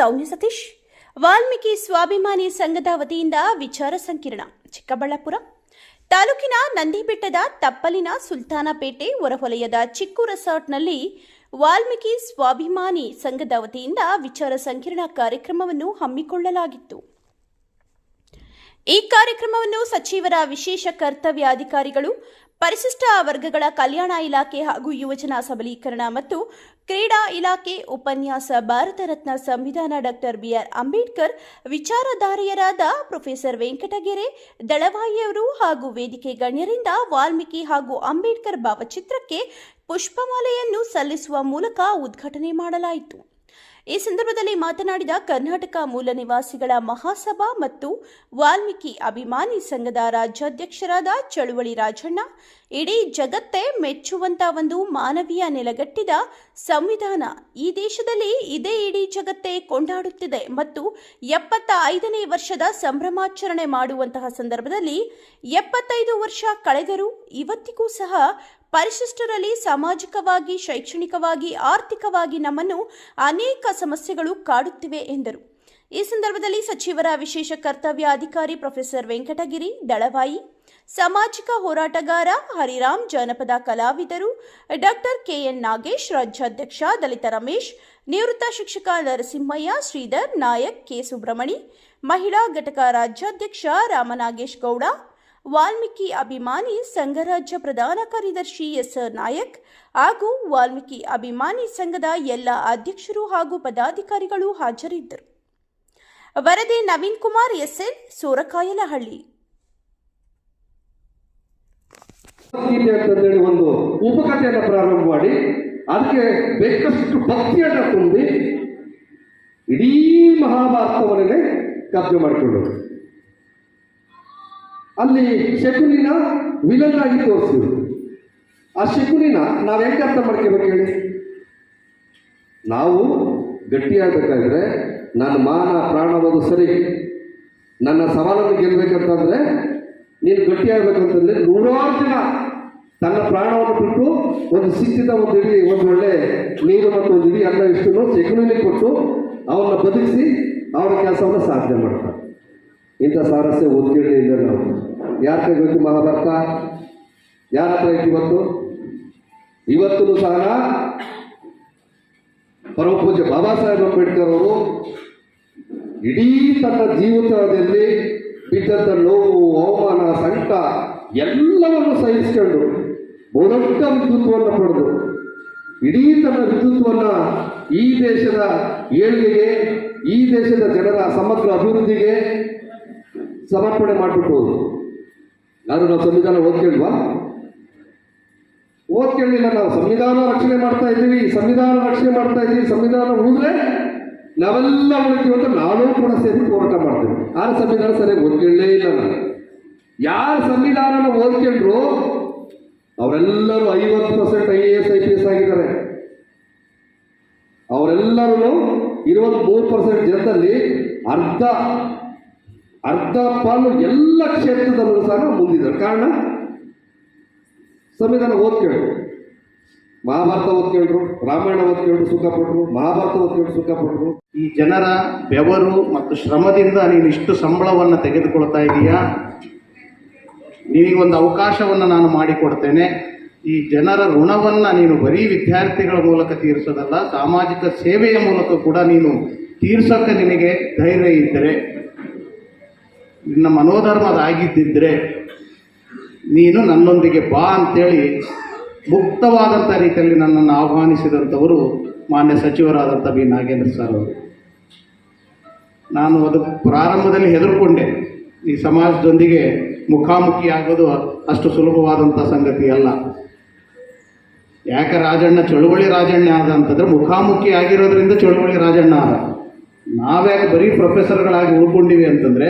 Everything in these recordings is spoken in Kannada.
ಸೌಮ್ಯ ಸತೀಶ್, ವಾಲ್ಮೀಕಿ ಸ್ವಾಭಿಮಾನಿ ಸಂಘದ ವತಿಯಿಂದ ವಿಚಾರ ಸಂಕಿರಣ, ಚಿಕ್ಕಬಳ್ಳಾಪುರ. ತಾಲೂಕಿನ ನಂದಿಬೆಟ್ಟದ ತಪ್ಪಲಿನ ಸುಲ್ತಾನಪೇಟೆ ಹೊರವಲಯದ ಚಿಕ್ಕು ರೆಸಾರ್ಟ್ನಲ್ಲಿ ವಾಲ್ಮೀಕಿ ಸ್ವಾಭಿಮಾನಿ ಸಂಘದ ವತಿಯಿಂದ ವಿಚಾರ ಸಂಕಿರಣ ಕಾರ್ಯಕ್ರಮವನ್ನು ಹಮ್ಮಿಕೊಳ್ಳಲಾಗಿತ್ತು. ಈ ಕಾರ್ಯಕ್ರಮವನ್ನು ಸಚಿವರ ವಿಶೇಷ ಕರ್ತವ್ಯ ಅಧಿಕಾರಿಗಳು ಪರಿಶಿಷ್ಟ ವರ್ಗಗಳ ಕಲ್ಯಾಣ ಇಲಾಖೆ ಹಾಗೂ ಯುವಜನ ಸಬಲೀಕರಣ ಮತ್ತು ಕ್ರೀಡಾ ಇಲಾಖೆ ಉಪನ್ಯಾಸ ಭಾರತ ರತ್ನ ಸಂವಿಧಾನ ಡಾಕ್ಟರ್ ಬಿಆರ್ ಅಂಬೇಡ್ಕರ್ ವಿಚಾರಧಾರೆಯರಾದ ಪ್ರೊಫೆಸರ್ ವೆಂಕಟಗೆರೆ, ದಳವಾಯಿಯವರು ಹಾಗೂ ವೇದಿಕೆ ಗಣ್ಯರಿಂದ ವಾಲ್ಮೀಕಿ ಹಾಗೂ ಅಂಬೇಡ್ಕರ್ ಭಾವಚಿತ್ರಕ್ಕೆ ಪುಷ್ಪಮಾಲೆಯನ್ನು ಸಲ್ಲಿಸುವ ಮೂಲಕ ಉದ್ಘಾಟನೆ ಮಾಡಲಾಯಿತು. ಈ ಸಂದರ್ಭದಲ್ಲಿ ಮಾತನಾಡಿದ ಕರ್ನಾಟಕ ಮೂಲ ನಿವಾಸಿಗಳ ಮಹಾಸಭಾ ಮತ್ತು ವಾಲ್ಮೀಕಿ ಅಭಿಮಾನಿ ಸಂಘದ ರಾಜ್ಯಾಧ್ಯಕ್ಷರಾದ ಚಳುವಳಿ ರಾಜಣ್ಣ ಇಡೀ ಜಗತ್ತೇ ಮೆಚ್ಚುವಂತ ಒಂದು ಮಾನವೀಯ ನೆಲೆಗಟ್ಟಿದ ಸಂವಿಧಾನ ಈ ದೇಶದಲ್ಲಿ ಇದೇ ಇಡೀ ಜಗತ್ತೇ ಕೊಂಡಾಡುತ್ತಿದೆ ಮತ್ತು ಎಪ್ಪತ್ತ ಐದನೇ ವರ್ಷದ ಸಂಭ್ರಮಾಚರಣೆ ಮಾಡುವಂತಹ ಸಂದರ್ಭದಲ್ಲಿ ಎಪ್ಪತ್ತೈದು ವರ್ಷ ಕಳೆದರೂ ಇವತ್ತಿಗೂ ಸಹ ಪರಿಶಿಷ್ಟರಲ್ಲಿ ಸಾಮಾಜಿಕವಾಗಿ, ಶೈಕ್ಷಣಿಕವಾಗಿ, ಆರ್ಥಿಕವಾಗಿ ನಮ್ಮನ್ನು ಅನೇಕ ಸಮಸ್ಯೆಗಳು ಕಾಡುತ್ತಿವೆ ಎಂದರು. ಈ ಸಂದರ್ಭದಲ್ಲಿ ಸಚಿವರ ವಿಶೇಷ ಕರ್ತವ್ಯ ಅಧಿಕಾರಿ ಪ್ರೊಫೆಸರ್ ವೆಂಕಟಗಿರಿ ದಳವಾಯಿ ಸಾಮಾಜಿಕ ಹೋರಾಟಗಾರ ಹರಿರಾಮ್ ಜಾನಪದ ಕಲಾವಿದರು ಡಾಕ್ಟರ್ ಕೆಎನ್ ನಾಗೇಶ್, ರಾಜ್ಯಾಧ್ಯಕ್ಷ ದಲಿತ ರಮೇಶ್, ನಿವೃತ್ತ ಶಿಕ್ಷಕ ನರಸಿಂಹಯ್ಯ, ಶ್ರೀಧರ್ ನಾಯಕ್, ಕೆ ಸುಬ್ರಮಣಿ ಮಹಿಳಾ ಘಟಕ ರಾಜ್ಯಾಧ್ಯಕ್ಷ ರಾಮನಾಗೇಶ್ ಗೌಡ, ವಾಲ್ಮೀಕಿ ಅಭಿಮಾನಿ ಸಂಘರಾಜ್ಯ ಪ್ರಧಾನ ಕಾರ್ಯದರ್ಶಿ ಎಸ್ ನಾಯಕ್ ಹಾಗೂ ವಾಲ್ಮೀಕಿ ಅಭಿಮಾನಿ ಸಂಘದ ಎಲ್ಲ ಅಧ್ಯಕ್ಷರು ಹಾಗೂ ಪದಾಧಿಕಾರಿಗಳು ಹಾಜರಿದ್ದರು. ವರದಿ ನವೀನ್ ಕುಮಾರ್ ಎಸ್ಎನ್ ಸೂರಕಾಯಲಹಳ್ಳಿ. ಗೀತೆ ಅಂತಂದೇಳಿ ಒಂದು ಉಪಕಥೆಯನ್ನು ಪ್ರಾರಂಭ ಮಾಡಿ, ಅದಕ್ಕೆ ಬೇಕಷ್ಟು ಭಕ್ತಿಯನ್ನು ತುಂಬಿ ಇಡೀ ಮಹಾಭಾರತವನ್ನೇ ಕಬ್ಜೆ ಮಾಡಿಕೊಂಡರು ಅಲ್ಲಿ ಶಕುನಿನ ವಿಲನ್ ಆಗಿ ತೋರಿಸಿದ್ರು. ಆ ಶಕುನಿನ ನಾವು ಹೆಂಗೆ ಅರ್ಥ ಮಾಡ್ಕೋಬೇಕು ಹೇಳಿ? ನಾವು ಗಟ್ಟಿಯಾಗಬೇಕಾದ್ರೆ ನನ್ನ ಮಾನ ಪ್ರಾಣವಾದು ಸರಿ. ನನ್ನ ಸವಾಲನ್ನು ಗೆಲ್ಲಬೇಕಂತಂದ್ರೆ ನೀನು ಗಟ್ಟಿಯಾಗಬೇಕಂತಂದ್ರೆ ನೂರಾರು ಜನ ತನ್ನ ಪ್ರಾಣವನ್ನು ಬಿಟ್ಟು ಒಂದು ಸಿಕ್ಕಿದ ಒಂದು ಇಡೀ, ಒಂದು ಒಳ್ಳೆ ನೀರು ಮತ್ತು ಒಂದು ಇಡೀ ಅನ್ನ ಇಷ್ಟು ಸೆಗಣಿಲಿ ಕೊಟ್ಟು ಅವನ್ನ ಬದುಕಿಸಿ ಅವರ ಕೆಲಸವನ್ನು ಸಾಧನೆ ಮಾಡ್ತಾರೆ. ಇಂಥ ಸಾರಸ್ಯ ಇಲ್ಲ ನಾವು. ಯಾರ ಬೇಕು ಮಹಾಭಾರತ? ಯಾರ ಹತ್ರ ಐತಿ ಇವತ್ತು? ಇವತ್ತು ಸಹ ಪರಮ ಪೂಜ್ಯ ಬಾಬಾ ಸಾಹೇಬ್ ಅಂಬೇಡ್ಕರ್ ಅವರು ಇಡೀ ತನ್ನ ಜೀವಿತದಲ್ಲಿ ಬಿದ್ದಂಥ ನೋವು, ಅವಮಾನ, ಸಂಕಟ ಎಲ್ಲವನ್ನು ಸಹಿಸಿಕೊಂಡು ಬಹುದೊಡ್ಡ ವಿದ್ಯುತ್ವವನ್ನು ಪಡೆದು ಇಡೀ ತನ್ನ ವಿದ್ಯುತ್ವವನ್ನು ಈ ದೇಶದ ಏಳಿಗೆಗೆ, ಈ ದೇಶದ ಜನರ ಸಮಗ್ರ ಅಭಿವೃದ್ಧಿಗೆ ಸಮರ್ಪಣೆ ಮಾಡಿಬಿಟ್ಟು ಯಾರು ನಾವು ಸಂವಿಧಾನ ಓದ್ಕೇಳ್ವಾ ಓದ್ಕೇಳಿಲ್ಲ ನಾವು. ಸಂವಿಧಾನ ರಕ್ಷಣೆ ಮಾಡ್ತಾ ಇದ್ದೀವಿ. ಸಂವಿಧಾನ ರಕ್ಷಣೆ ಮಾಡ್ತಾ ಇದ್ದೀವಿ. ಸಂವಿಧಾನ ಉಳಿದ್ರೆ ನಾವೆಲ್ಲ ಉಳಿತೀವಿ ಅಂತ ನಾನು ಕೂಡ ಸೇರಿ ಹೋರಾಟ ಮಾಡ್ತೀವಿ ಆ ಸಂವಿಧಾನ ಸರಿಯಾಗಿ ಓದ್ಕೇಳಲೇ ಇಲ್ಲ ನಾನು. ಯಾರು ಸಂವಿಧಾನನ ಓದ್ಕೊಂಡ್ರು ಅವರೆಲ್ಲರೂ ಐವತ್ತು percent I A S, I P S ಆಗಿದ್ದಾರೆ. ಅವರೆಲ್ಲರೂ ಮೂರು ಪರ್ಸೆಂಟ್ ಜನದಲ್ಲಿ ಅರ್ಧ ಅರ್ಧ ಪಾಲು ಎಲ್ಲ ಕ್ಷೇತ್ರದಲ್ಲೂ ಸಹ ಮುಂದಿದ್ದಾರೆ. ಕಾರಣ? ಸಂವಿಧಾನ ಓದ್ಕೇಳು ಮಹಾಭಾರತ ಓದ್ಕೇಳ್ರು, ರಾಮಾಯಣ ಓದ್ಕೇಳ್ರು ಸುಖ ಪಟ್ರು ಮಹಾಭಾರತ ಓದ್ಕೇಳ್ರು ಸುಖ ಪಟ್ರು ಈ ಜನರ ಬೆವರು ಮತ್ತು ಶ್ರಮದಿಂದ ನೀನು ಇಷ್ಟು ಸಂಬಳವನ್ನು ತೆಗೆದುಕೊಳ್ತಾ ಇದೀಯಾ? ನಿನಗೊಂದು ಅವಕಾಶವನ್ನು ನಾನು ಮಾಡಿಕೊಡ್ತೇನೆ. ಈ ಜನರ ಋಣವನ್ನು ನೀನು ಬರೀ ವಿದ್ಯಾರ್ಥಿಗಳ ಮೂಲಕ ತೀರಿಸೋದಲ್ಲ, ಸಾಮಾಜಿಕ ಸೇವೆಯ ಮೂಲಕ ಕೂಡ ನೀನು ತೀರ್ಸೋಕ್ಕೆ ನಿನಗೆ ಧೈರ್ಯ ಇದ್ದರೆ, ನಿನ್ನ ಮನೋಧರ್ಮದಾಗಿದ್ದಿದ್ರೆ ನೀನು ನನ್ನೊಂದಿಗೆ ಬಾ ಅಂತೇಳಿ ಮುಕ್ತವಾದಂಥ ರೀತಿಯಲ್ಲಿ ನನ್ನನ್ನು ಆಹ್ವಾನಿಸಿದಂಥವರು ಮಾನ್ಯ ಸಚಿವರಾದಂಥ ಬಿ ನಾಗೇಂದ್ರ ಸರ್ ಅವರು. ನಾನು ಅದು ಪ್ರಾರಂಭದಲ್ಲಿ ಹೆದರ್ಕೊಂಡೆ. ಈ ಸಮಾಜದೊಂದಿಗೆ ಮುಖಾಮುಖಿ ಆಗೋದು ಅಷ್ಟು ಸುಲಭವಾದಂಥ ಸಂಗತಿ ಅಲ್ಲ. ಯಾಕೆ ರಾಜಣ್ಣ ಚಳುವಳಿ ರಾಜಣ್ಣ ಆದ ಅಂತಂದ್ರೆ ಮುಖಾಮುಖಿ ಆಗಿರೋದ್ರಿಂದ ಚಳುವಳಿ ರಾಜಣ್ಣ ಆದ. ನಾವ್ಯಾಕೆ ಬರೀ ಪ್ರೊಫೆಸರ್ಗಳಾಗಿ ಉಳ್ಕೊಂಡಿವಿ ಅಂತಂದರೆ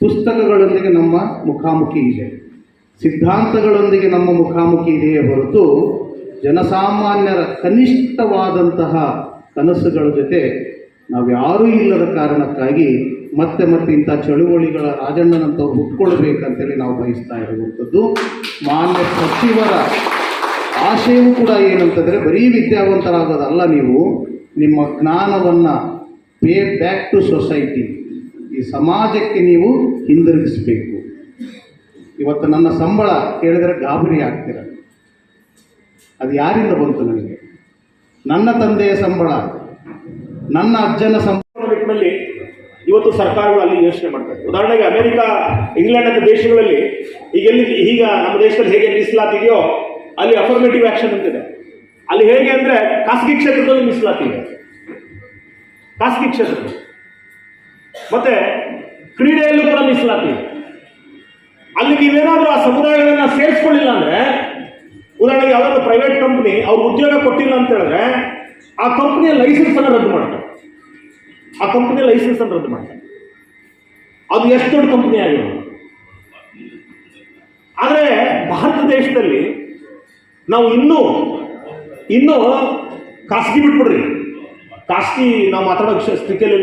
ಪುಸ್ತಕಗಳೊಂದಿಗೆ ನಮ್ಮ ಮುಖಾಮುಖಿ ಇದೆ. ಸಿದ್ಧಾಂತಗಳೊಂದಿಗೆ ನಮ್ಮ ಮುಖಾಮುಖಿ ಇದೆಯೇ ಹೊರತು ಜನಸಾಮಾನ್ಯರ ಕನಿಷ್ಠವಾದಂತಹ ಕನಸುಗಳ ಜೊತೆ ನಾವು ಯಾರೂ ಇಲ್ಲದ ಕಾರಣಕ್ಕಾಗಿ ಮತ್ತೆ ಮತ್ತೆ ಇಂಥ ಚಳುವಳಿಗಳ ರಾಜಣ್ಣನಂತವ್ರು ಹುಟ್ಕೊಳ್ಬೇಕಂತೇಳಿ ನಾವು ಬಯಸ್ತಾ ಇರುವಂಥದ್ದು. ಮಾನ್ಯ ಸಚಿವರ ಆಶಯವೂ ಕೂಡ ಏನಂತಂದರೆ ಬರೀ ವಿದ್ಯಾವಂತರಾಗೋದಲ್ಲ ನೀವು, ನಿಮ್ಮ ಜ್ಞಾನವನ್ನು ಪೇ ಬ್ಯಾಕ್ ಟು ಸೊಸೈಟಿ. ಈ ಸಮಾಜಕ್ಕೆ ನೀವು ಹಿಂದಿರುಗಿಸಬೇಕು. ಇವತ್ತು ನನ್ನ ಸಂಬಳ ಕೇಳಿದರೆ ಗಾಬರಿ ಆಗ್ತೀರ. ಅದು ಯಾರಿಂದ ಬಂತು ನನಗೆ? ನನ್ನ ತಂದೆಯ ಸಂಬಳ, ನನ್ನ ಅಜ್ಜನ ಸಂಬಳ. ಇವತ್ತು ಸರ್ಕಾರಗಳು ಅಲ್ಲಿ ಯೋಚನೆ ಮಾಡ್ತಾರೆ ಉದಾಹರಣೆಗೆ ಅಮೆರಿಕ, ಇಂಗ್ಲೆಂಡ್ ಅಂತ ದೇಶಗಳಲ್ಲಿ ಈಗ ಎಲ್ಲಿ, ಈಗ ನಮ್ಮ ದೇಶದಲ್ಲಿ ಹೇಗೆ ಮೀಸಲಾತಿದೆಯೋ ಅಲ್ಲಿ ಅಫರ್ಮೇಟಿವ್ ಆಕ್ಷನ್ ಅಂತಿದೆ. ಅಲ್ಲಿ ಹೇಗೆ ಅಂದ್ರೆ ಖಾಸಗಿ ಕ್ಷೇತ್ರದಲ್ಲಿ ಮೀಸಲಾತಿ ಇದೆ. ಖಾಸಗಿ ಕ್ಷೇತ್ರ ಮತ್ತೆ ಕ್ರೀಡೆಯಲ್ಲೂ ಕೂಡ ಮೀಸಲಾತಿ ಇದೆ. ಅಲ್ಲಿ ನೀವೇನಾದರೂ ಆ ಸಮುದಾಯಗಳನ್ನ ಸೇರಿಸ್ಕೊಳ್ಳಿಲ್ಲ ಅಂದ್ರೆ, ಉದಾಹರಣೆಗೆ ಯಾವ್ದಾದ್ರು ಪ್ರೈವೇಟ್ ಕಂಪ್ನಿ ಅವ್ರು ಉದ್ಯೋಗ ಕೊಟ್ಟಿಲ್ಲ ಅಂತ ಹೇಳಿದ್ರೆ ಆ ಕಂಪ್ನಿಯ ಲೈಸೆನ್ಸ್ ಅನ್ನು ರದ್ದು ಮಾಡ್ತಾರೆ. ಆ ಕಂಪನಿ ಲೈಸೆನ್ಸ್ ಅನ್ನು ರದ್ದು ಮಾಡ್ತಾರೆ. ಅದು ಎಷ್ಟು ದೊಡ್ಡ ಕಂಪನಿ ಆಗಿದೆ ಆದರೆ ಭಾರತ ದೇಶದಲ್ಲಿ ನಾವು ಇನ್ನೂ ಇನ್ನೂ ಖಾಸಗಿ ಬಿಟ್ಬಿಡ್ರಿ. ಖಾಸಗಿ ನಾವು ಮಾತಾಡೋ ಸ್ಥಿತಿಯಲ್ಲಿ